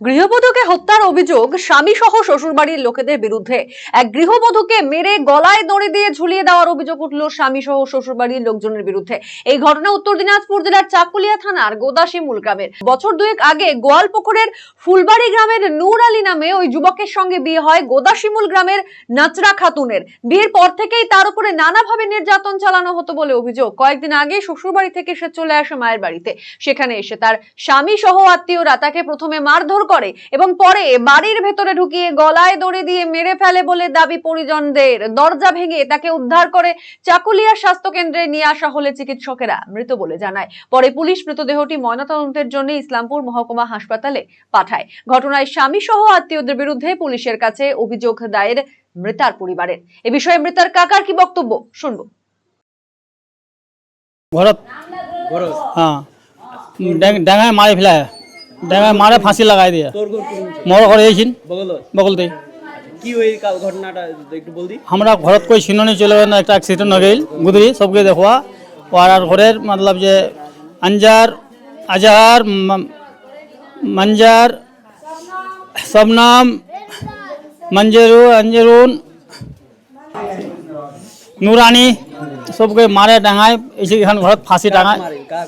গৃহবধূকে হত্যার অভিযোগ স্বামী সহ শ্বশুরবাড়ির লোকেদের বিরুদ্ধে। এক গৃহবধূকে মেরে গলায় দড়ি দিয়ে ঝুলিয়ে দেওয়ার অভিযোগ উঠল স্বামী সহ শ্বশুরবাড়ির লোকজনের বিরুদ্ধে। এই ঘটনা উত্তর দিনাজপুর জেলার চাকুলিয়া থানার গোদাসিমুল গ্রামের। বছর দুয়েক আগে গোয়ালপুকুরের ফুলবাড়ি গ্রামের নূর আলী নামে ওই যুবকের সঙ্গে বিয়ে হয় গোদাসিমুল গ্রামের নাচরা খাতুনের। বিয়ের পর থেকেই তার উপরে নানাভাবে নির্যাতন চালানো হতো বলে অভিযোগ। কয়েকদিন আগে শ্বশুরবাড়ি থেকে সে চলে আসে মায়ের বাড়িতে। সেখানে এসে তার স্বামী সহ আত্মীয়রা তাকে প্রথমে মারধর করে এবং পরে বাড়ির ভেতরে ঢুকিয়ে গলায় দড়ি দিয়ে মেরে ফেলে বলে দাবি পরিজনদের। দরজা ভেঙে তাকে উদ্ধার করে চাকুলিয়া স্বাস্থ্য কেন্দ্রে নিয়ে আসা হলে চিকিৎসকেরা মৃত বলে জানায়। পরে পুলিশ মৃতদেহটি ময়নাতদন্তের জন্য ইসলামপুর মহকুমা হাসপাতালে পাঠায়। ঘটনায় স্বামী সহ আত্মীয়দের বিরুদ্ধে পুলিশের কাছে অভিযোগ দায়ের মৃতার পরিবারের। এ বিষয়ে মৃতার কাকার কি বক্তব্য? শুনব। গরজ হ্যাঁ। ড্যাঙায় মারে ফেলায় ড্যাঙায় মারে ফাঁসি লাগাই দিয়ে তোর ঘর কোন মোর ঘরে এইছিন বগল বগলতে কি ওই কা- ঘটনাটা একটু বল দি আমরা ঘরত কই ছিননি চলে গেল একটা অ্যাক্সিডেন্ট হয়ে গেল গুদরি সবকে দেখোয়া আর আর ঘরের মতলব যে अंजार अजहर म- मंजर सबनाम मंजरू अंजरून নুরানি সবকে মারে ডাঙায় এসে এখান ঘরত ফাঁসি টাঙায় মারে কাক